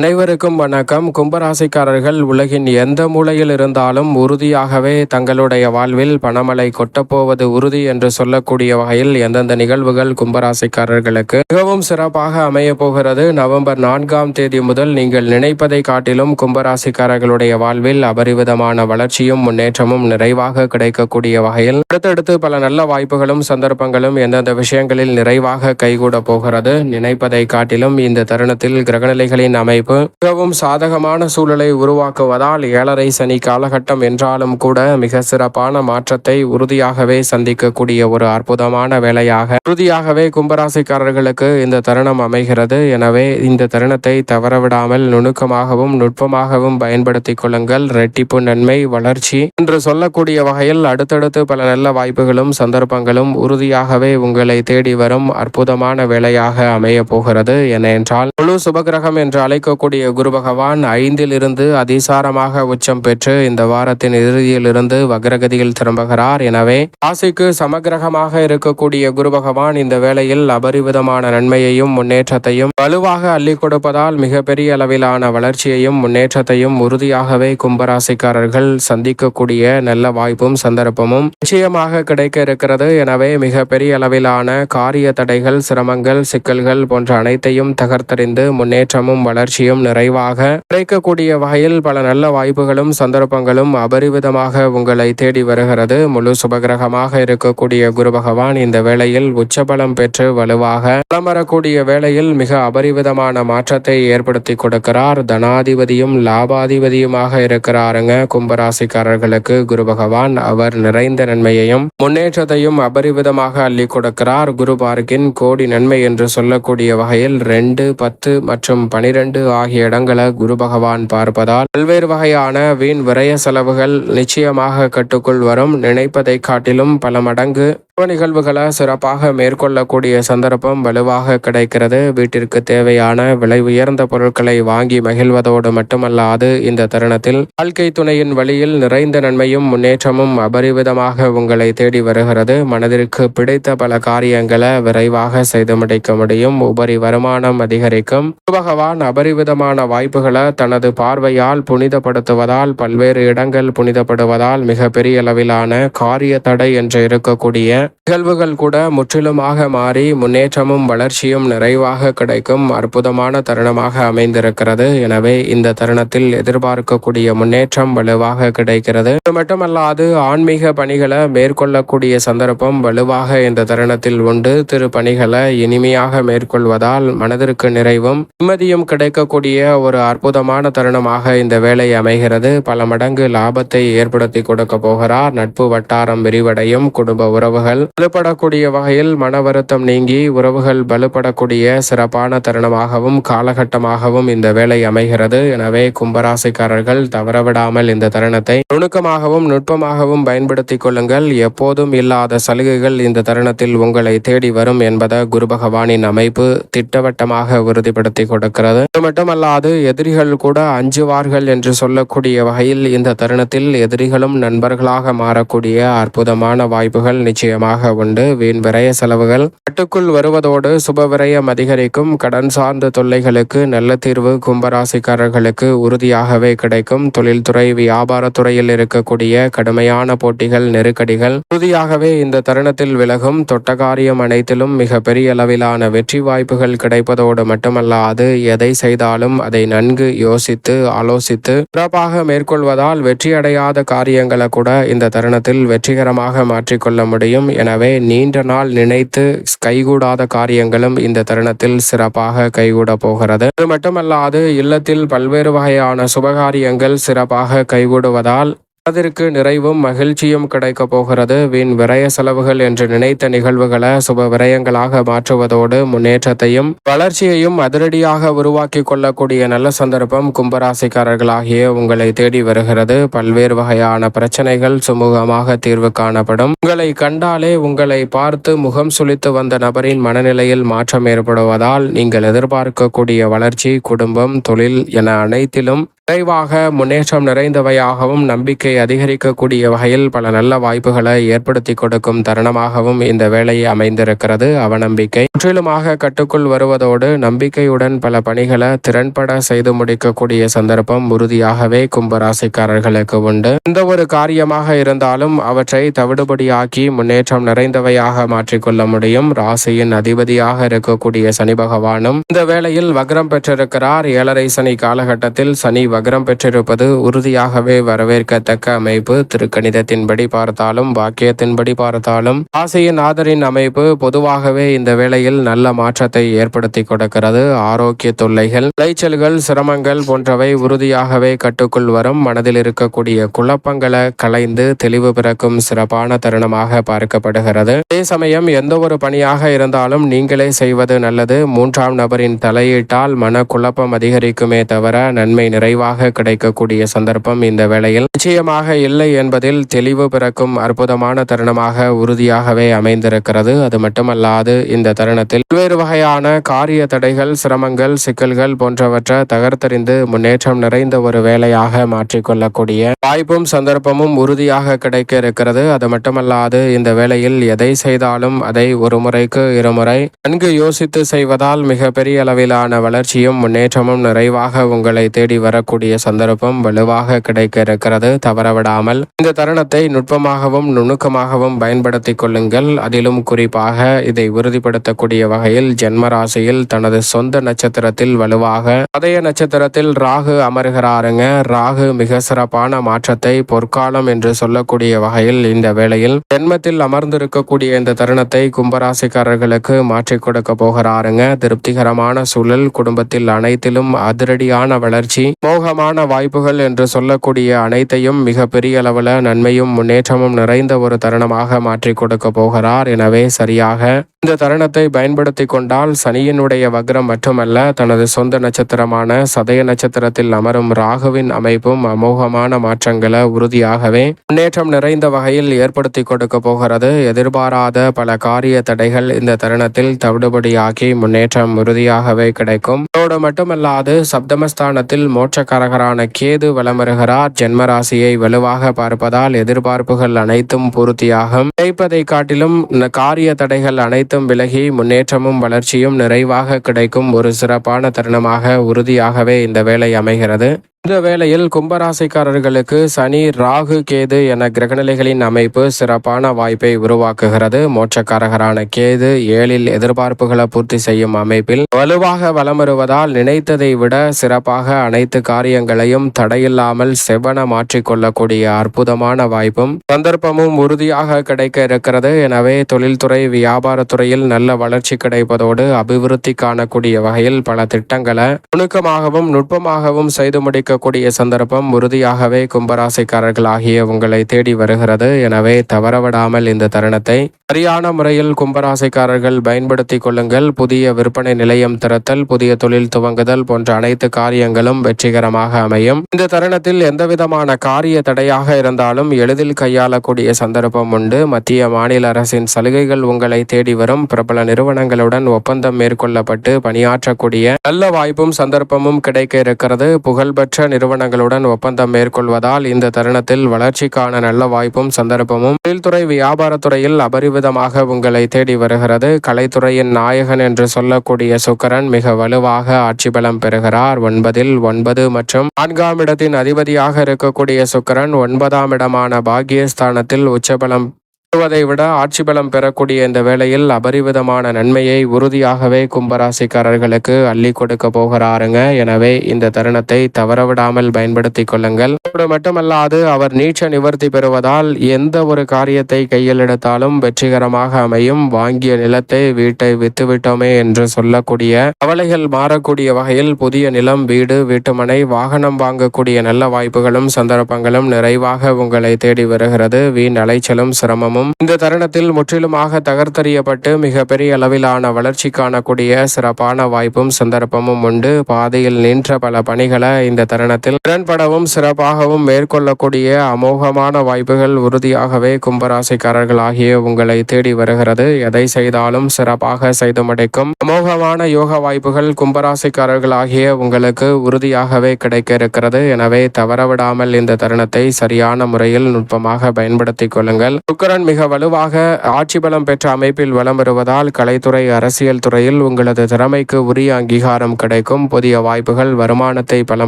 அனைவருக்கும் வணக்கம். கும்பராசிக்காரர்கள் உலகின் எந்த மூலையில் இருந்தாலும் உறுதியாகவே தங்களுடைய வாழ்வில் பணமழை கொட்டப்போவது உறுதி என்று சொல்லக்கூடிய வகையில் எந்தெந்த நிகழ்வுகள் கும்பராசிக்காரர்களுக்கு மிகவும் சிறப்பாக அமைய போகிறது. நவம்பர் நான்காம் தேதி முதல் நீங்கள் நினைப்பதை காட்டிலும் கும்பராசிக்காரர்களுடைய வாழ்வில் அபரிவிதமான வளர்ச்சியும் முன்னேற்றமும் நிறைவாக கிடைக்கக்கூடிய வகையில் அடுத்தடுத்து பல நல்ல வாய்ப்புகளும் சந்தர்ப்பங்களும் எந்தெந்த விஷயங்களில் நிறைவாக கைகூட போகிறது. நினைப்பதை காட்டிலும் இந்த தருணத்தில் கிரகநிலைகளின் அமைப்பு மிகவும் சாதகமான சூழலை உருவாக்குவதால் ஏழரை சனி காலகட்டம் என்றாலும் கூட மிக சிறப்பான மாற்றத்தை உறுதியாகவே சந்திக்கக்கூடிய ஒரு அற்புதமான வேலையாக உறுதியாகவே கும்பராசிக்காரர்களுக்கு இந்த தருணம் அமைகிறது. எனவே இந்த தருணத்தை தவறவிடாமல் நுணுக்கமாகவும் நுட்பமாகவும் பயன்படுத்திக் கொள்ளுங்கள். ரெட்டிப்பு நன்மை வளர்ச்சி என்று சொல்லக்கூடிய வகையில் அடுத்தடுத்து பல நல்ல வாய்ப்புகளும் சந்தர்ப்பங்களும் உறுதியாகவே உங்களை தேடி வரும் அற்புதமான வேலையாக அமைய போகிறது. ஏனென்றால் முழு சுபகிரகம் என்று அழைக்க அழைக்கக்கூடிய குரு பகவான் ஐந்தில் இருந்து அதிசாரமாக உச்சம் பெற்று இந்த வாரத்தின் இறுதியில் இருந்து வக்ரகதியில் திரும்புகிறார். எனவே ராசிக்கு சமகிரகமாக இருக்கக்கூடிய குரு பகவான் இந்த வேளையில் அபரிவிதமான நன்மையையும் முன்னேற்றத்தையும் வலுவாக அள்ளி கொடுப்பதால் மிகப்பெரிய அளவிலான வளர்ச்சியையும் முன்னேற்றத்தையும் உறுதியாகவே கும்பராசிக்காரர்கள் சந்திக்கக்கூடிய நல்ல வாய்ப்பும் சந்தர்ப்பமும் நிச்சயமாக கிடைக்க இருக்கிறது. எனவே மிகப்பெரிய அளவிலான காரிய தடைகள் சிரமங்கள் சிக்கல்கள் போன்ற அனைத்தையும் தகர்த்தறிந்து முன்னேற்றமும் வளர்ச்சியும் நிறைவாக கிடைக்கக்கூடிய வகையில் பல நல்ல வாய்ப்புகளும் சந்தர்ப்பங்களும் அபரிவிதமாக உங்களை தேடி வருகிறது. முழு சுபகிரகமாக இருக்கக்கூடிய குரு பகவான் இந்த வேளையில் உச்சபலம் பெற்று வலுவாக பலம் வரக்கூடிய வேளையில் மிக அபரிவிதமான மாற்றத்தை ஏற்படுத்தி கொடுக்கிறார். தனாதிபதியும் லாபாதிபதியுமாக இருக்கிறாருங்க. கும்பராசிக்காரர்களுக்கு குரு பகவான் அவர் நிறைந்த நன்மையையும் முன்னேற்றத்தையும் அபரிவிதமாக அள்ளி கொடுக்கிறார். குரு பார்க்கின் கோடி நன்மை என்று சொல்லக்கூடிய வகையில் ரெண்டு பத்து மற்றும் பனிரெண்டு ஆகிய இடங்களை குரு பகவான் பார்ப்பதால் பல்வேறு வகையான வீண் விரய செலவுகள் நிச்சயமாக கட்டுக்குள் வரும். நினைப்பதை காட்டிலும் பல மடங்கு நிகழ்வுகளை சிறப்பாக மேற்கொள்ளக்கூடிய சந்தர்ப்பம் வலுவாக கிடைக்கிறது. வீட்டிற்கு தேவையான விலை உயர்ந்த பொருட்களை வாங்கி மகிழ்வதோடு மட்டுமல்லாது இந்த தருணத்தில் வாழ்க்கை துணையின் வழியில் நிறைந்த நன்மையும் முன்னேற்றமும் அபரிவிதமாக உங்களை தேடி வருகிறது. மனதிற்கு பிடித்த பல காரியங்களை விரைவாக செய்து முடிக்க முடியும். உபரி வருமானம் அதிகரிக்கும். பகவான் அபரிவிதமான வாய்ப்புகளை தனது பார்வையால் புனிதப்படுத்துவதால் பல்வேறு இடங்கள் புனிதப்படுவதால் மிக பெரிய அளவிலான காரிய தடை என்று இருக்கக்கூடிய நிகழ்வுகள் கூட முற்றிலுமாக மாறி முன்னேற்றமும் வளர்ச்சியும் நிறைவாக கிடைக்கும் அற்புதமான தருணமாக அமைந்திருக்கிறது. எனவே இந்த தருணத்தில் எதிர்பார்க்கக்கூடிய முன்னேற்றம் வலுவாக கிடைக்கிறது. இது மட்டுமல்லாது ஆன்மீக பணிகளை மேற்கொள்ளக்கூடிய சந்தர்ப்பம் வலுவாக இந்த தருணத்தில் உண்டு. திரு பணிகளை இனிமையாக மேற்கொள்வதால் மனதிற்கு நிறைவும் நிம்மதியும் கிடைக்கக்கூடிய ஒரு அற்புதமான தருணமாக இந்த வேலை அமைகிறது. பல மடங்கு லாபத்தை ஏற்படுத்தி கொடுக்க போகிறார். நட்பு வட்டாரம் விரிவடையும். குடும்ப உறவுகள் வலுப்படக்கூடிய வகையில் மன வருத்தம் நீங்கி உறவுகள் வலுப்படக்கூடிய சிறப்பான தருணமாகவும் காலகட்டமாகவும் இந்த வேலை அமைகிறது. எனவே கும்பராசிக்காரர்கள் தவறவிடாமல் இந்த தருணத்தை நுணுக்கமாகவும் நுட்பமாகவும் பயன்படுத்திக் கொள்ளுங்கள். எப்போதும் இல்லாத சலுகைகள் இந்த தருணத்தில் உங்களை தேடி வரும் என்பதை குரு பகவானின் அமைப்பு திட்டவட்டமாக உறுதிப்படுத்தி கொடுக்கிறது. அது மட்டுமல்லாது எதிரிகள் கூட அஞ்சுவார்கள் என்று சொல்லக்கூடிய வகையில் இந்த தருணத்தில் எதிரிகளும் நண்பர்களாக மாறக்கூடிய அற்புதமான வாய்ப்புகள் நிச்சயமாக உண்டு. வீண் விரய செலவுகள். கட்டுக்குள் வருவதோடு சுப விரயம் அதிகரிக்கும். கடன் சார்ந்த தொல்லைகளுக்கு நல்ல தீர்வு கும்பராசிக்காரர்களுக்கு உறுதியாகவே கிடைக்கும். தொழில்துறை வியாபாரத்துறையில் இருக்கக்கூடிய கடுமையான போட்டிகள் நெருக்கடிகள் உறுதியாகவே இந்த தருணத்தில் விலகும். தொட்டகாரியம் அனைத்திலும் மிக பெரிய அளவிலான வெற்றி வாய்ப்புகள் கிடைப்பதோடு மட்டுமல்லாது எதை செய்தாலும் அதை நன்கு யோசித்து ஆலோசித்து சிறப்பாக மேற்கொள்வதால் வெற்றியடையாத காரியங்களை கூட இந்த தருணத்தில் வெற்றிகரமாக மாற்றிக்கொள்ள முடியும். எனவே நீண்ட நாள் நினைத்து கைகூடாத காரியங்களும் இந்த தருணத்தில் சிறப்பாக கைகூட போகிறது. அது மட்டுமல்லாது இல்லத்தில் பல்வேறு வகையான சுபகாரியங்கள் சிறப்பாக கைகூடுவதால் அதற்கு நிறைவும் மகிழ்ச்சியும் கிடைக்க போகிறது. வீண் விரய செலவுகள் என்று நினைத்த நிகழ்வுகளை சுப விரயங்களாக மாற்றுவதோடு முன்னேற்றத்தையும் வளர்ச்சியையும் அதிரடியாக உருவாக்கி கொள்ளக்கூடிய நல்ல சந்தர்ப்பம் கும்பராசிக்காரர்களாகிய உங்களை தேடி வருகிறது. பல்வேறு வகையான பிரச்சனைகள் சுமூகமாக தீர்வு காணப்படும். உங்களை கண்டாலே உங்களை பார்த்து முகம் சுளித்து வந்த நபரின் மனநிலையில் மாற்றம் ஏற்படுவதால் நீங்கள் எதிர்பார்க்கக்கூடிய வளர்ச்சி குடும்பம் தொழில் என அனைத்திலும் விரைவாக முன்னேற்றம் நிறைந்தவையாகவும் நம்பிக்கை அதிகரிக்கக்கூடிய வகையில் பல நல்ல வாய்ப்புகளை ஏற்படுத்தி கொடுக்கும் தருணமாகவும் இந்த வேலை அமைந்திருக்கிறது. அவநம்பிக்கை. முற்றிலுமாக கட்டுக்குள் வருவதோடு நம்பிக்கையுடன் பல பணிகளை திறன்பட செய்து முடிக்கக்கூடிய சந்தர்ப்பம் உறுதியாகவே கும்பராசிக்காரர்களுக்கு உண்டு. எந்த ஒரு காரியமாக இருந்தாலும் அவற்றை தவிடுபடியாக்கி முன்னேற்றம் நிறைந்தவையாக மாற்றிக்கொள்ள முடியும். ராசியின் அதிபதியாக இருக்கக்கூடிய சனி பகவானும் இந்த வேளையில் வக்ரம் பெற்றிருக்கிறார். ஏழரை சனி காலகட்டத்தில் சனி வக்ரம் பெற்றிருப்பது உறுதியாகவே வரவேற்கத்தக்க அமைப்பு. திருக்கணிதத்தின்படி பார்த்தாலும் பாக்கியத்தின்படி பார்த்தாலும் ராசியின் ஆதரின் அமைப்பு பொதுவாகவே இந்த வேளையில் நல்ல மாற்றத்தை ஏற்படுத்தி கொடுக்கிறது. ஆரோக்கிய தொல்லைகள் விளைச்சல்கள் சிரமங்கள் போன்றவை உறுதியாகவே கட்டுக்குள் வரும். மனதில் இருக்கக்கூடிய குழப்பங்களை களைந்து தெளிவு பிறக்கும் சிறப்பான தருணமாக பார்க்கப்படுகிறது. அதே சமயம் எந்த ஒரு பணியாக இருந்தாலும் நீங்களே செய்வது நல்லது. மூன்றாம் நபரின் தலையீட்டால் மன குழப்பம் அதிகரிக்குமே தவிர நன்மை நிறைவாக கிடைக்கக்கூடிய சந்தர்ப்பம் இந்த வேளையில். நிச்சயமாக இல்லை என்பதில் தெளிவு பிறக்கும் அற்புதமான தருணமாக உறுதியாகவே அமைந்திருக்கிறது. அது மட்டுமல்லாது இந்த தருணத்தில் பல்வேறு வகையான காரிய தடைகள் சிரமங்கள் சிக்கல்கள் போன்றவற்றை தகர்த்தறிந்து முன்னேற்றம் நிறைந்த ஒரு வேலையாக மாற்றிக்கொள்ளக்கூடிய வாய்ப்பும் சந்தர்ப்பமும் உறுதியாக கிடைக்க இருக்கிறது. அது மட்டுமல்லாது இந்த வேளையில் எதை செய்தாலும் அதை ஒரு முறைக்கு இருமுறை நன்கு யோசித்து செய்வதால் மிக பெரிய அளவிலான வளர்ச்சியும் முன்னேற்றமும் நிறைவாக உங்களை தேடி வரக்கூடிய சந்தர்ப்பம் வலுவாக கிடைக்க இருக்கிறது தவறவிடாமல் இந்த தருணத்தை நுட்பமாகவும் நுணுக்கமாகவும் பயன்படுத்தி கொள்ளுங்கள். அதிலும் குறிப்பாக இதை உறுதிப்படுத்தக்கூடிய வகையில் ஜென்ம ராசியில் தனது சொந்த நட்சத்திரத்தில் வலுவாக அதய நட்சத்திரத்தில் ராகு அமர்கிறாருங்க. ராகு மிக சிறப்பான மாற்றத்தை பொற்காலம் என்று சொல்லக்கூடிய வகையில் இந்த வேளையில் ஜென்மத்தில் அமர்ந்திருக்கக்கூடிய இந்த தருணத்தை கும்பராசிக்காரர்களுக்கு மாற்றிக் கொடுக்க போகிறாருங்க. திருப்திகரமான சூழல் குடும்பத்தில் அனைத்திலும் அதிரடியான வளர்ச்சி மோகமான வாய்ப்புகள் என்று சொல்லக்கூடிய அனைத்தையும் மிக பெரிய அளவில் நன்மையும் முன்னேற்றமும் நிறைந்த ஒரு தருணமாக மாற்றி கொடுக்க போகிறார். எனவே சரியாக இந்த தருணத்தை பயன்படுத்தி கொண்டால் சனியினுடைய வக்ரம் மட்டுமல்ல தனது சொந்த நட்சத்திரமான சதய நட்சத்திரத்தில் அமரும் ராகுவின் அமைப்பும் அமோகமான மாற்றங்களை உறுதியாகவே முன்னேற்றம் நிறைந்த வகையில் ஏற்படுத்தி கொடுக்க போகிறது. எதிர்பாராத பல காரிய தடைகள் இந்த தருணத்தில் தவிடுபடியாகி முன்னேற்றம் உறுதியாகவே கிடைக்கும். அதோடு மட்டுமல்லாது சப்தமஸ்தானத்தில் ராசிக்காரகரான கேது வலமருகிறார் ஜென்மராசியை வலுவாக பார்ப்பதால் எதிர்பார்ப்புகள் அனைத்தும் பூர்த்தியாகும். கிடைப்பதை காட்டிலும் காரிய தடைகள் அனைத்தும் விலகி முன்னேற்றமும் வளர்ச்சியும் நிறைவாக கிடைக்கும் ஒரு சிறப்பான தருணமாக உறுதியாகவே இந்த வேலை அமைகிறது. இந்த வேளையில் கும்பராசிக்காரர்களுக்கு சனி ராகு கேது என கிரகநிலைகளின் அமைப்பு சிறப்பான வாய்ப்பை உருவாக்குகிறது. மோட்சக்காரகரான கேது ஏழில் எதிர்பார்ப்புகளை பூர்த்தி செய்யும் அமைப்பில் வலுவாக வலம் வருவதால் நினைத்ததை விட சிறப்பாக அனைத்து காரியங்களையும் தடையில்லாமல் செவ்வன மாற்றிக்கொள்ளக்கூடிய அற்புதமான வாய்ப்பும் சந்தர்ப்பமும் உறுதியாக கிடைக்க இருக்கிறது. எனவே தொழில்துறை வியாபாரத்துறையில் நல்ல வளர்ச்சி கிடைப்பதோடு அபிவிருத்தி காணக்கூடிய வகையில் பல திட்டங்களை நுணுக்கமாகவும் நுட்பமாகவும் செய்து இருக்கக்கூடிய சந்தர்ப்பம் உறுதியாகவே கும்பராசிக்காரர்கள் ஆகிய உங்களை தேடி வருகிறது. எனவே தவறவிடாமல் இந்த தருணத்தை சரியான முறையில் கும்பராசிக்காரர்கள் பயன்படுத்திக் கொள்ளுங்கள். புதிய விற்பனை நிலையம் திறத்தல் புதிய தொழில் துவங்குதல் போன்ற அனைத்து காரியங்களும் வெற்றிகரமாக அமையும். இந்த தருணத்தில் எந்தவிதமான காரிய தடையாக இருந்தாலும் எளிதில் கையாளக்கூடிய சந்தர்ப்பம் உண்டு. மத்திய மாநில அரசின் சலுகைகள் உங்களை தேடி வரும். பிரபல நிறுவனங்களுடன் ஒப்பந்தம் மேற்கொள்ளப்பட்டு பணியாற்றக்கூடிய நல்ல வாய்ப்பும் சந்தர்ப்பமும் கிடைக்க இருக்கிறது. புகழ்பெற்ற நிறுவனங்களுடன் ஒப்பந்தம் மேற்கொள்வதால் இந்த தருணத்தில் வளர்ச்சிக்கான நல்ல வாய்ப்பும் சந்தர்ப்பமும் தொழில்துறை வியாபாரத்துறையில் அபரிவிதமாக உங்களை தேடி வருகிறது. கலைத்துறையின் நாயகன் என்று சொல்லக்கூடிய சுக்கரன் மிக வலுவாக ஆட்சி பலம் பெறுகிறார். ஒன்பதில் ஒன்பது மற்றும் நான்காம் இடத்தின் அதிபதியாக இருக்கக்கூடிய சுக்கரன் ஒன்பதாம் இடமான பாக்கியஸ்தானத்தில் உச்சபலம் பெறுவதை விட ஆட்சி பலம் பெறக்கூடிய இந்த வேளையில் அபரிவிதமான நன்மையை உறுதியாகவே கும்பராசிக்காரர்களுக்கு அள்ளி கொடுக்க போகிறாருங்க. எனவே இந்த தருணத்தை தவறவிடாமல் பயன்படுத்தி கொள்ளுங்கள். மட்டுமல்லாது அவர் நீச்ச நிவர்த்தி பெறுவதால் எந்த ஒரு காரியத்தை கையில் எடுத்தாலும் வெற்றிகரமாக அமையும். வாங்கிய நிலத்தை வீட்டை வித்துவிட்டோமே என்று சொல்லக்கூடிய கவலைகள் மாறக்கூடிய வகையில் புதிய நிலம் வீடு வீட்டுமனை வாகனம் வாங்கக்கூடிய நல்ல வாய்ப்புகளும் சந்தர்ப்பங்களும் நிறைவாக உங்களை தேடி வருகிறது. வீண் அலைச்சலும் சிரமமும் வாய்ப்பும் இந்த தருணத்தில் முற்றிலுமாக தகர்த்தறியப்பட்டு மிகப்பெரிய அளவிலான வளர்ச்சி காணக்கூடிய சிறப்பான வாய்ப்பும் சந்தர்ப்பமும் உண்டு. பாதையில் நின்ற பல பணிகளை இந்த தருணத்தில் திறன்படவும் சிறப்பாகவும் மேற்கொள்ளக்கூடிய அமோகமான வாய்ப்புகள் உறுதியாகவே கும்பராசிக்காரர்கள் ஆகிய உங்களை தேடி வருகிறது. எதை செய்தாலும் சிறப்பாக செய்து முடிக்கும் அமோகமான யோக வாய்ப்புகள் கும்பராசிக்காரர்கள் ஆகிய உங்களுக்கு உறுதியாகவே கிடைக்க இருக்கிறது. எனவே தவறவிடாமல் இந்த தருணத்தை சரியான முறையில் நுட்பமாக பயன்படுத்திக் கொள்ளுங்கள். சுக்கரன் மிக வலுவாக ஆட்சி பலம் பெற்ற அமைப்பில் வலம் வருவதால் கலைத்துறை அரசியல் துறையில் உங்களது திறமைக்கு உரிய அங்கீகாரம் கிடைக்கும். புதிய வாய்ப்புகள் வருமானத்தை பல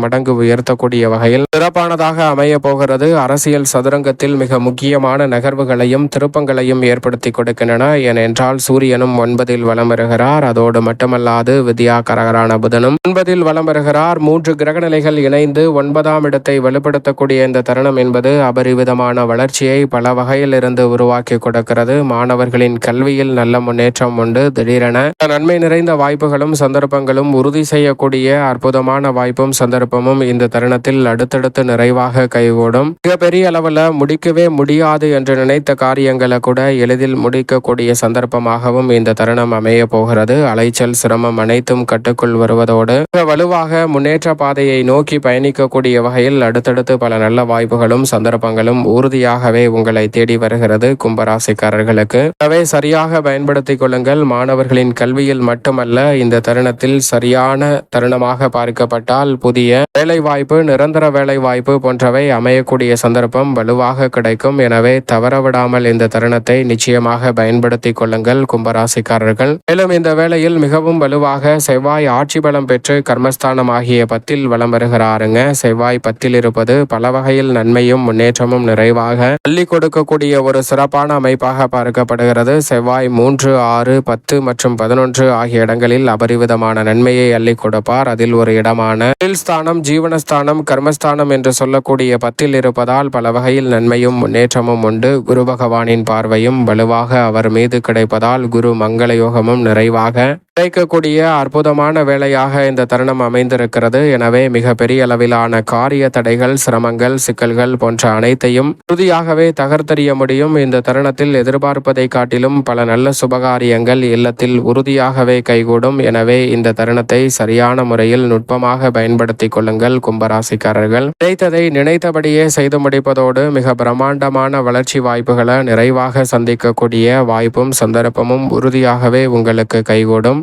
மடங்கு உயர்த்தக்கூடிய வகையில் சிறப்பானதாக அமைய போகிறது. அரசியல் சதுரங்கத்தில் மிக முக்கியமான நகர்வுகளையும் திருப்பங்களையும் ஏற்படுத்தி கொடுக்கின்றன. ஏனென்றால் சூரியனும் ஒன்பதில் வலம் வருகிறார். அதோடு மட்டுமல்லாது வித்யாகரகரான புதனும் ஒன்பதில் வலம் வருகிறார். மூன்று கிரகநிலைகள் இணைந்து ஒன்பதாம் இடத்தை வலுப்படுத்தக்கூடிய இந்த தருணம் என்பது அபரிவிதமான வளர்ச்சியை பல வகையில் இருந்து உருவாக்கி கொடுக்கிறது. மாணவர்களின் கல்வியில் நல்ல முன்னேற்றம் உண்டு. திடீரென நன்மை நிறைந்த வாய்ப்புகளும் சந்தர்ப்பங்களும் உறுதி செய்யக்கூடிய அற்புதமான வாய்ப்பும் சந்தர்ப்பமும் இந்த தருணத்தில் அடுத்தடுத்து நிறைவாக கைகூடும். மிகப்பெரிய அளவில் முடிக்கவே முடியாது என்று நினைத்த காரியங்களை கூட எளிதில் முடிக்கக்கூடிய சந்தர்ப்பமாகவும் இந்த தருணம் அமைய போகிறது. அலைச்சல் சிரமம் அனைத்தும் கட்டுக்குள் வருவதோடு வலுவாக முன்னேற்ற பாதையை நோக்கி பயணிக்கக்கூடிய வகையில் அடுத்தடுத்து பல நல்ல வாய்ப்புகளும் சந்தர்ப்பங்களும் உறுதியாகவே உங்களை தேடி வருகிறது. கும்பராசிக்காரர்களுக்கு எனவே சரியாக பயன்படுத்திக் கொள்ளுங்கள். மாணவர்களின் கல்வியில் மட்டுமல்ல இந்த தருணத்தில் சரியான தருணமாக பார்க்கப்பட்டால் புதிய வேலைவாய்ப்பு நிரந்தர வேலைவாய்ப்பு போன்றவை அமையக்கூடிய சந்தர்ப்பம் வலுவாக கிடைக்கும். எனவே தவறவிடாமல் இந்த தருணத்தை நிச்சயமாக பயன்படுத்திக் கொள்ளுங்கள் கும்பராசிக்காரர்கள். மேலும் இந்த வேளையில் மிகவும் வலுவாக செவ்வாய் ஆட்சி பலம் பெற்று கர்மஸ்தானம் ஆகிய பத்தில் வலம் வருகிறாருங்க. செவ்வாய் பத்தில் இருப்பது பல வகையில் நன்மையும் முன்னேற்றமும் நிறைவாக அள்ளி கொடுக்கக்கூடிய ஒரு சிறப்பு சிறப்பான அமைப்பாக பார்க்கப்படுகிறது. செவ்வாய் மூன்று ஆறு பத்து மற்றும் பதினொன்று ஆகிய இடங்களில் அபரிவிதமான நன்மையை அள்ளி கொடுப்பார். அதில் ஒரு இடமான தொழில் ஸ்தானம் ஜீவனஸ்தானம் கர்மஸ்தானம் என்று சொல்லக்கூடிய பத்தில் இருப்பதால் பல வகையில் நன்மையும் முன்னேற்றமும் உண்டு. குரு பகவானின் பார்வையும் வலுவாக அவர் மீது கிடைப்பதால் குரு மங்கள யோகமும் நிறைவாக கிடைக்கக்கூடிய அற்புதமான வேலையாக இந்த தருணம் அமைந்திருக்கிறது. எனவே மிக பெரிய அளவிலான காரிய தடைகள் சிரமங்கள் சிக்கல்கள் போன்ற அனைத்தையும் உறுதியாகவே தகர்த்தெறிய முடியும். இந்த தருணத்தில் எதிர்பார்ப்பதை காட்டிலும் பல நல்ல சுபகாரியங்கள் இல்லத்தில் உறுதியாகவே கைகூடும். எனவே இந்த தருணத்தை சரியான முறையில் நுட்பமாக பயன்படுத்திக் கொள்ளுங்கள் கும்பராசிக்காரர்கள். நினைத்ததை நினைத்தபடியே செய்து முடிப்பதோடு மிக பிரம்மாண்டமான வளர்ச்சி வாய்ப்புகளை நிறைவாக சந்திக்கக்கூடிய வாய்ப்பும் சந்தர்ப்பமும் உறுதியாகவே உங்களுக்கு கைகூடும்.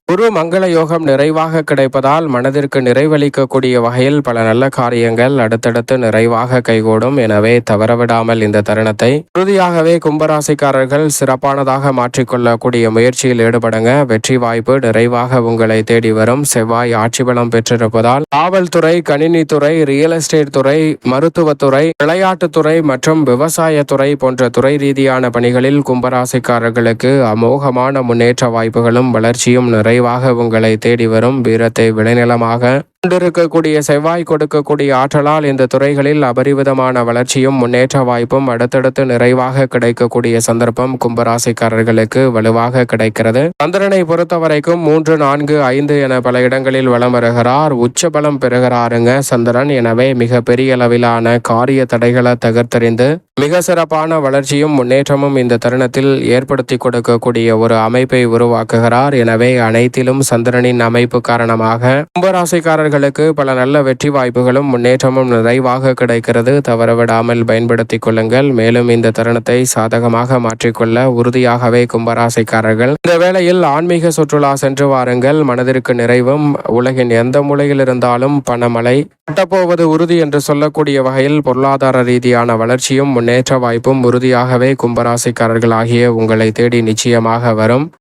குரு மங்கள யோகம் நிறைவாக கிடைப்பதால் மனதிற்கு நிறைவளிக்கக்கூடிய வகையில் பல நல்ல காரியங்கள் அடுத்தடுத்து நிறைவாக கைகூடும். எனவே தவறவிடாமல் இந்த தருணத்தை உறுதியாகவே கும்பராசிக்காரர்கள் சிறப்பானதாக மாற்றிக்கொள்ளக்கூடிய முயற்சியில் ஈடுபடுங்க. வெற்றி வாய்ப்பு நிறைவாக உங்களை தேடி வரும். செவ்வாய் ஆட்சி பலம் பெற்றிருப்பதால் காவல்துறை கணினித்துறை ரியல் எஸ்டேட் துறை மருத்துவத்துறை விளையாட்டுத்துறை மற்றும் விவசாயத்துறை போன்ற துறை ரீதியான பணிகளில் கும்பராசிக்காரர்களுக்கு அமோகமான முன்னேற்ற வாய்ப்புகளும் வளர்ச்சியும் நிறைவு நிறைவாக உங்களை தேடி வரும் வீரத்தை விளைநிலமாக கொண்டிருக்கக்கூடிய செவ்வாய் கொடுக்கக்கூடிய ஆற்றலால் இந்த துறைகளில் அபரிவிதமான வளர்ச்சியும் முன்னேற்ற வாய்ப்பும் அடுத்தடுத்து நிறைவாக கிடைக்கக்கூடிய சந்தர்ப்பம் கும்பராசிக்காரர்களுக்கு வலுவாக கிடைக்கிறது. சந்திரனை பொறுத்த வரைக்கும் மூன்று நான்கு ஐந்து என பல இடங்களில் வளம் வருகிறார். உச்ச பலம் பெறுகிறாருங்க சந்திரன். எனவே மிக பெரிய அளவிலான காரிய தடைகளை தகர்த்தறிந்து மிக சிறப்பான வளர்ச்சியும் முன்னேற்றமும் இந்த தருணத்தில் ஏற்படுத்தி கொடுக்கக்கூடிய ஒரு அமைப்பை உருவாக்குகிறார். எனவே அனைத்திலும் சந்திரனின் அமைப்பு காரணமாக கும்பராசிக்காரர்களுக்கு பல நல்ல வெற்றி வாய்ப்புகளும் முன்னேற்றமும் நிறைவாக கிடைக்கிறது. தவறவிடாமல் பயன்படுத்திக் கொள்ளுங்கள். மேலும் இந்த தருணத்தை சாதகமாக மாற்றிக்கொள்ள உறுதியாகவே கும்பராசிக்காரர்கள் இந்த வேளையில் ஆன்மீக சுற்றுலா சென்று வாருங்கள். மனதிற்கு நிறைவும் உலகின் எந்த மூலையில் இருந்தாலும் பணமழை கட்டப்போவது உறுதி என்று சொல்லக்கூடிய வகையில் பொருளாதார ரீதியான வளர்ச்சியும் முன்னேற்ற வாய்ப்பும் உறுதியாகவே கும்பராசிக்காரர்கள் ஆகிய உங்களை தேடி நிச்சயமாக வரும்.